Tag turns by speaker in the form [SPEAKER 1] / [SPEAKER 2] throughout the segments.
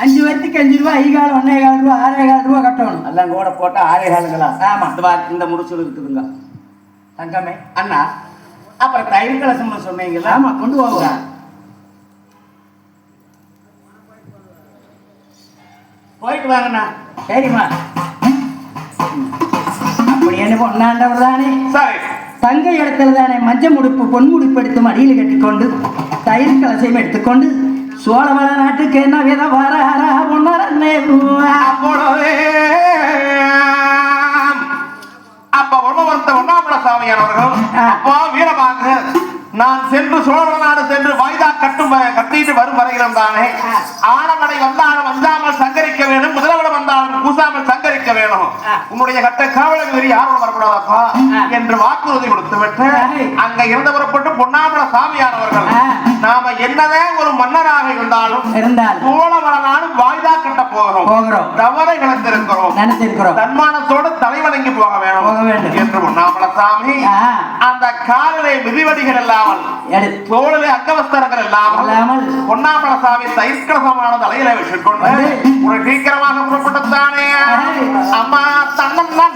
[SPEAKER 1] அஞ்சு பேர்த்துக்கு அஞ்சு ரூபா ஐகால் ஒன்னே கால் ரூபா ஆறே கால் ரூபா கட்டணும்.
[SPEAKER 2] எல்லாம் கூட போட்டா ஆறே காலுங்களா
[SPEAKER 1] ஆமா.
[SPEAKER 2] இந்த இந்த முடிச்சு இருக்குதுங்க.
[SPEAKER 1] தங்கமே.
[SPEAKER 2] அண்ணா அப்புறம் தயிர் கலசம்னு சொன்னீங்கல்ல?
[SPEAKER 1] ஆமா கொண்டு போவோம்.
[SPEAKER 2] போயிட்டு வாங்கண்ணா.
[SPEAKER 1] சரிம்மா. அப்படி என்ன பொண்ணாண்டவர் தானே?
[SPEAKER 2] சரி.
[SPEAKER 1] தங்க இடத்துல தானே மஞ்சள் முடுப்பு பொன் முடுப்பு எடுத்து மடியில் கட்டிக்கொண்டு தயிர் கலசையும் எடுத்துக்கொண்டு சோழவள நாட்டுக்கு என்ன வித வர
[SPEAKER 3] அப்பொழுது அப்ப உணவந்த ஒன்னாமல சாமியானவர்கள்
[SPEAKER 1] ஆ.
[SPEAKER 3] அப்பா வீரமாக நான் சென்று சோழ நாடு சென்று வாய்தா கட்டும் கட்டிட்டு வரும் வரையிலும் தானே. ஆனமடை வந்தாலும் வந்தாமல் சங்கரிக்க வேணும் முதலவடம் வந்தாலும் பூசாமல் வேணும். உன்னுடைய கட்ட காவலுக்கு வெறி யாரும் வரக்கூடாதப்பா. என்று வாக்குறுதி கொடுத்து விட்டு
[SPEAKER 1] சரி.
[SPEAKER 3] அங்க இருந்து புறப்பட்டு பொன்னாமல சாமியானவர்கள். நாம என்னதான் ஒரு மன்னராக இருந்தாலும் நாடு வாய்தா கட்ட போகிறோம் தவறை இழந்திருக்கிறோம் தன்மானத்தோடு தலைவணங்கி போக வேணும். என்று உண்ணாமல சாமி. அந்த காலிலே மிதிவடிகள் இல்லாமல் தோளிலே அங்கவஸ்தரங்கள் இல்லாமல் பொன்னாமல சாமி தயிர்கலசமான தலையில வச்சுக்கொண்டு. ஒரு சீக்கிரமாக புறப்பட்டுத்தானே ama tanam nam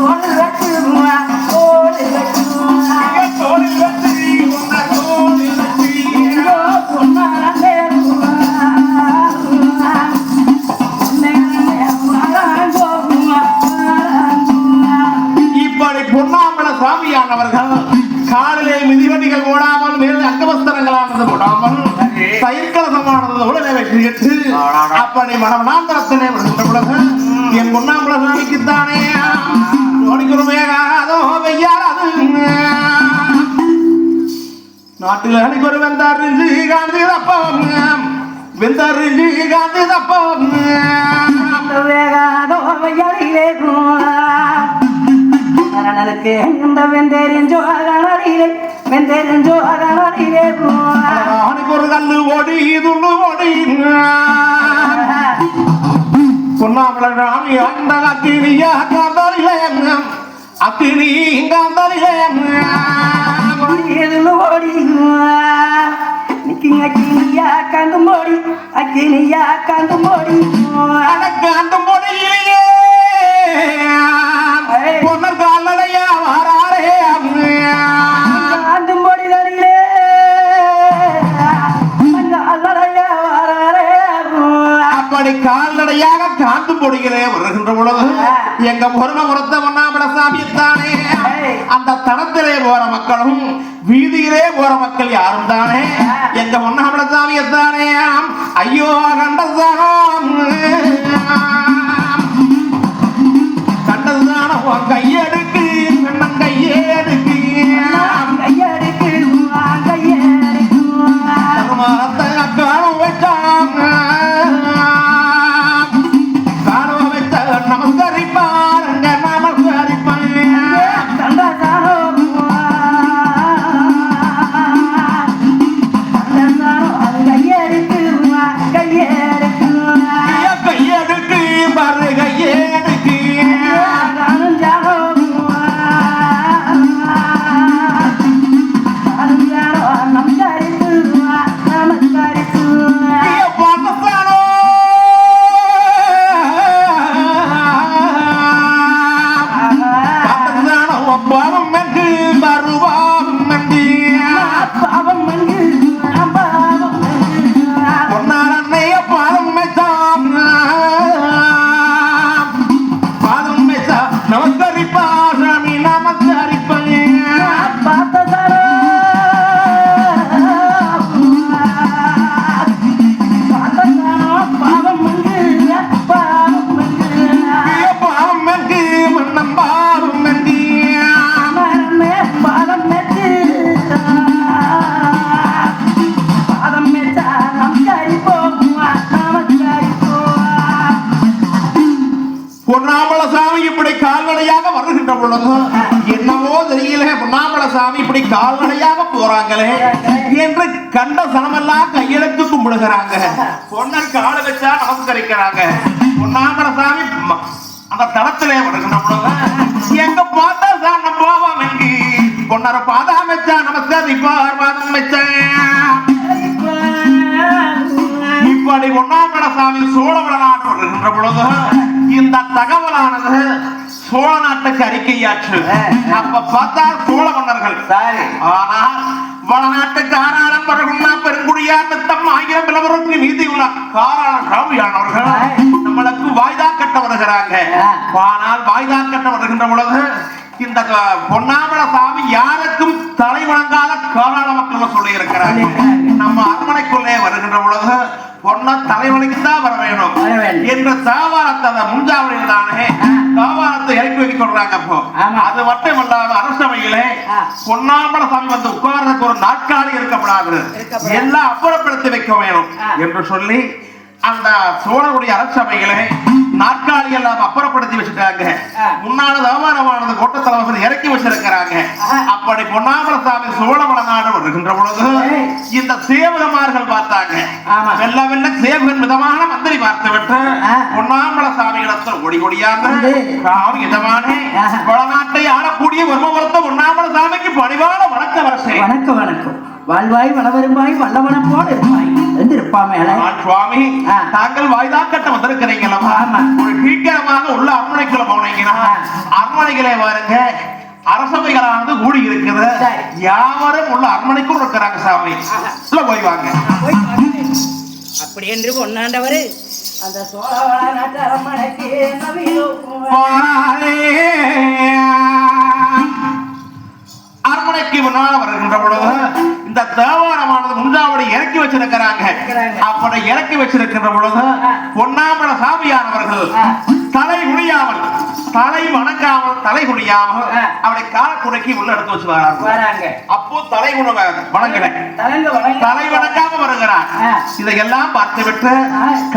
[SPEAKER 3] இப்படி தயிர்கலசமானது உடனே வெற்றியிட்டு அப்படி மனமனாந்தரத்தினை பொழுது என் பொன்னாமல சாமிக்குத்தானே நோடிக்குருமேகாதோ வெய்யாராது. நாட்டில் அன்னைக்கு ஒரு வெந்தாரிஞ்சு காந்தி தப்பம். வெந்தாரிஞ்சு காந்தி தப்பம்
[SPEAKER 1] கரணனுக்கு இந்த வெந்தேரிஞ்சோ அகனடியிலே
[SPEAKER 3] கல்லு ஓடி துண்டு ஓடி பொன்னாமல ராமி அந்த அத்தினியா காந்தாரிலே அத்தினி காந்தாரிலே
[SPEAKER 1] ஓடியதுன்னு ஓடி நிக்கிங்க அக்கினியா கண்டும் போடி அக்கினியா கண்டும் போடி
[SPEAKER 3] எங்க பொறுமை பொறுத்த ஒன்னாமல சாமியத்தானே அந்த தடத்திலே போற மக்களும் வீதியிலே போற மக்கள் யாரும் தானே? எங்க ஒன்னாமல சாமியத்தானே ஐயோ கண்டசானம் கண்டசான உன் பொன்னாமல சாமி இப்படி கால்நடையாக வருகின்ற பொழுது என்னவோ தெரியல பொன்னாமல சாமி இப்படி கால்நடையாக போறாங்களே என்று கண்ட சனமெல்லாம் கையெழுத்து கும்பிடுகிறாங்க. பொன்னர் கால வச்சா நமஸ்கரிக்கிறாங்க பொன்னாமல சாமி அந்த தளத்திலே வருகின்ற பொழுது எங்க பார்த்தா தான் நம்ம போவோம் எங்கி பொன்னர பாதம் வச்சா நமஸ்கரிப்பார் பாதம் வச்சேன் இப்படி ஒன்னாமல சாமி சோழவள நாடு வருகின்ற பொழுது இந்த தகவலானது சோழ நாட்டுக்கு அறிக்கையாற்று. அப்ப பார்த்தா சோழ மன்னர்கள்.
[SPEAKER 2] சரி.
[SPEAKER 3] ஆனால் வடநாட்டு காராளம் வருகுன்னா பெருங்குடியார் நித்தம் ஆயிரம் பிளவருக்கு நீதி உள்ள காராள நம்மளுக்கு வாய்தா கட்ட வருகிறாங்க. ஆனால் வாய்தா கட்ட வருகின்ற பொழுது இந்த பொன்னாமல சாமி யாருக்கும் தலை வணங்காத காராள மக்கள் சொல்லி இருக்கிறாங்க நம்ம அரண்மனைக்குள்ளே வருகின்ற பொழுது பொண்ண தலைவலிக்கு தான் வர வேணும். என்ற தாவாரத்தை அந்த தானே தாவாரத்தை இறக்கி வைக்க சொல்றாங்க அப்போ. அது மட்டும் இல்லாம அரசவையிலே. பொன்னாம்பல சாமி வந்து உட்கார்றதுக்கு ஒரு நாட்காலி இருக்கப்படாது. எல்லாம் அப்புறப்படுத்தி வைக்க வேணும். என்று சொல்லி அந்த சோழனுடைய அரசவைகளை நாற்காலி எல்லாம் அப்புறப்படுத்தி வச்சுட்டாங்க. முன்னால அவமானமானது கோட்டத்தலைவர்கள் இறக்கி வச்சிருக்கிறாங்க. அப்படி பொன்னாமல சாமி சோழவள நாடு வருகின்ற பொழுது. இந்த சேவகமார்கள் பார்த்தாங்க. வெள்ள வெள்ள சேவகன் விதமான மந்திரி பார்த்து விட்டு. பொன்னாமல சாமி இடத்தில் இதமானே
[SPEAKER 1] ஆஹா.
[SPEAKER 3] வடநாட்டை ஆளக்கூடிய ஒருமவரத்த பொன்னாமல சாமிக்கு பணிவான வணக்க வரசே
[SPEAKER 1] வணக்கம் வணக்கம் வாழ்வாய் வளவரும்பாய் வல்லவனம் போல இருப்பாய் என்று இருப்பா மேல
[SPEAKER 3] நான் சுவாமி. தாங்கள் வாய்தாக்கட்ட வந்திருக்கிறீங்களா
[SPEAKER 1] ஆமா.
[SPEAKER 3] ஒரு சீக்கிரமாக உள்ள அரண்மனைக்குள்ள போனீங்கன்னா. அரண்மனைகளே பாருங்க அரசவைகளானது கூடி இருக்குது. யாவரும் உள்ள அரண்மனைக்குள் இருக்கிறாங்க சாமி உள்ள போய் வாங்க
[SPEAKER 1] அப்படி என்று பொன்னாண்டவரு அந்த அரண்மனைக்கு
[SPEAKER 3] போனாரே. அரண்மனைக்கு முன்னால வருகின்ற பொழுது இந்த தேவாரமானது முன்ஜாவடி இறக்கி வச்சிருக்கிறாங்க. அப்படி இறக்கி வச்சிருக்கின்ற பொழுது பொன்னாமல சாமியானவர்கள். தலை குனியாமல் தலை வணங்காமல் தலை குனியாமல். அப்படி கால குடைக்கி உள்ள எடுத்து வச்சு வராங்க அப்போ தலை குண வணங்கல தலை வணங்காம வருகிறார். இதையெல்லாம் பார்த்து விட்டு.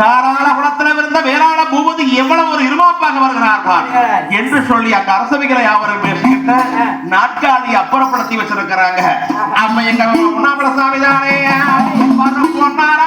[SPEAKER 3] காராள குளத்தில் இருந்த வேளாள பூபதி எவ்வளவு ஒரு இருமாப்பாக வருகிறார் பார்.
[SPEAKER 1] வருகிறார்.
[SPEAKER 3] என்று சொல்லி அந்த அரசவைகளை யாவரும் பேசிக்கிட்டு. நாட்காலி அப்புறப்படுத்தி வச்சிருக்கிறாங்க அப்ப எங்க உண்ணாமல சாமி தானே பொன்னார்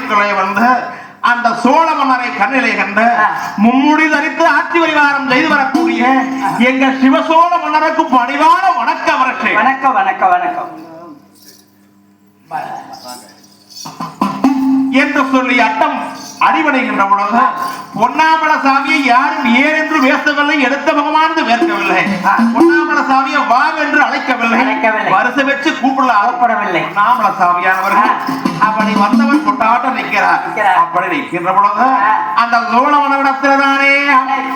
[SPEAKER 3] அரசவைக்குள்ளே வந்து அந்த சோழ மன்னரை கண்ணிலை கண்டு. மும்முடி தரித்து ஆட்சி பரிவாரம் செய்து வரக்கூடிய எங்க சிவசோழ மன்னருக்கு பணிவான வணக்க வரட்சை
[SPEAKER 1] வணக்கம் வணக்கம் வணக்கம்.
[SPEAKER 3] என்று சொல்லி அட்டம் அடிபடுகின்ற பொழுது பொன்னாமல சாமியை யாரும் ஏன் என்று பேசவில்லை எடுத்த முகமானது
[SPEAKER 1] ஆ.
[SPEAKER 3] பொன்னாமல சாமியை வா என்று அழைக்கவில்லை. வருஷ வச்சு கூப்பிடலாம்
[SPEAKER 1] அவப்படவில்லை
[SPEAKER 3] பொன்னாமல சாமியானவர்கள் அப்படி வந்தவர் கொண்டாட்டம் நிற்கிறார். அப்படி நிற்கின்ற பொழுது. அந்த சோழவனவிடத்தில் தானே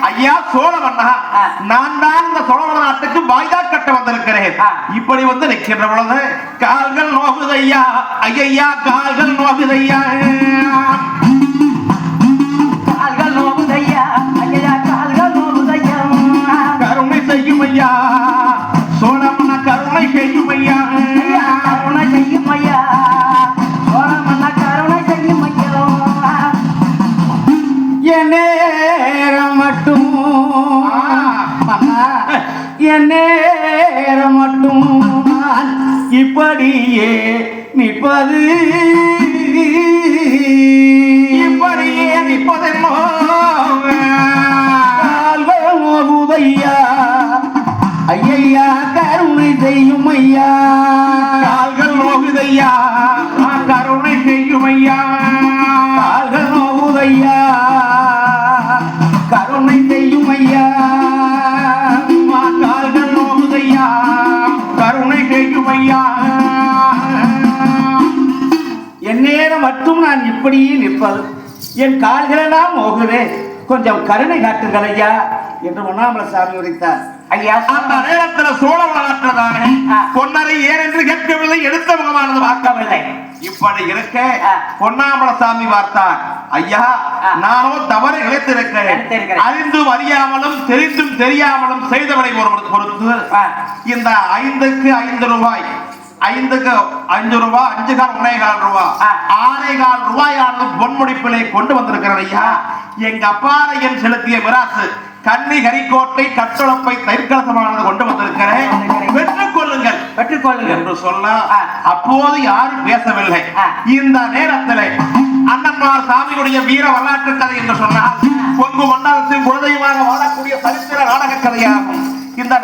[SPEAKER 3] ஐயா சோழவண்ணா
[SPEAKER 1] ஆ.
[SPEAKER 3] நான் தான் இந்த சோழவன நாட்டுக்கு வாய்தா கட்ட வந்திருக்கிறேன். இப்படி வந்து நிற்கின்ற பொழுது கால்கள் நோகுதையா ஐயா கால்கள் நோகுதையா செய்யுமையா? செய்யும் ஐயா சோழமன கருணை
[SPEAKER 1] செய்யுமையா? கருணை செய்யுமையா கருணை செய்யும் என் நேரம் மட்டும். என் நேரம் மட்டும். இப்படியே நிற்பது.
[SPEAKER 3] இப்படியே நிற்பதென்னோ?
[SPEAKER 1] செய்யும் ஐயா
[SPEAKER 3] கால்கள் நோகுதையா? கருணை செய்யும் ஐயா
[SPEAKER 1] கால்கள் நோவுதையா கருணை செய்யும் ஐயா
[SPEAKER 3] கால்கள் நோகுதையா? கருணை செய்யும் ஐயா
[SPEAKER 1] என் நேரம் மட்டும் நான் இப்படியே நிற்பது. என் கால்களெல்லாம் நோகுதே. கொஞ்சம் கருணை காட்டுங்கள் ஐயா என்று உண்ணாமல சாமி உரைத்தார்.
[SPEAKER 3] அந்த நேரத்துல சோழ வளர்த்ததானே. பொன்னரை ஏன் என்று கேட்கவில்லை எடுத்த முகமானது
[SPEAKER 1] பார்க்கவில்லை
[SPEAKER 3] இப்படி இருக்க
[SPEAKER 1] ஆ.
[SPEAKER 3] பொன்னாமல சாமி பார்த்தார் ஐயா. நானோ தவறு இழைத்திருக்கிறேன். அறிந்தும் அறியாமலும் தெரிந்தும் தெரியாமலும் செய்தவரை ஒரு பொறுத்து. இந்த ஐந்துக்கு ஐந்து ரூபாய் ஐந்துக்கு அஞ்சு ரூபாய் அஞ்சு கால் ஒரே கால் ரூபாய். ஆறே கால் ரூபாயானது பொன்முடிப்பிலே கொண்டு வந்திருக்கிறேன் ஐயா எங்க அப்பாரையன் செலுத்திய மிராசு கன்னி கரிக்கோட்டை கட்டுளப்பை தயிர்கலசமானது கொண்டு வந்திருக்கிறேன்
[SPEAKER 1] வந்திருக்கிறேன்.
[SPEAKER 3] பெற்றுக் கொள்ளுங்கள்
[SPEAKER 1] பெற்றுக்கொள்ளுங்கள்
[SPEAKER 3] என்று
[SPEAKER 1] ஆ.
[SPEAKER 3] அப்போது யாரும் பேசவில்லை. இந்த நேரத்தில் அண்ணன்மார் சாமியுடைய வீர வரலாற்று கதை என்று சொன்னால் கொங்கு மண்டலத்தின் குலதெய்வமாக வாழக்கூடிய சரித்திர நாடக கதையாகும் இந்த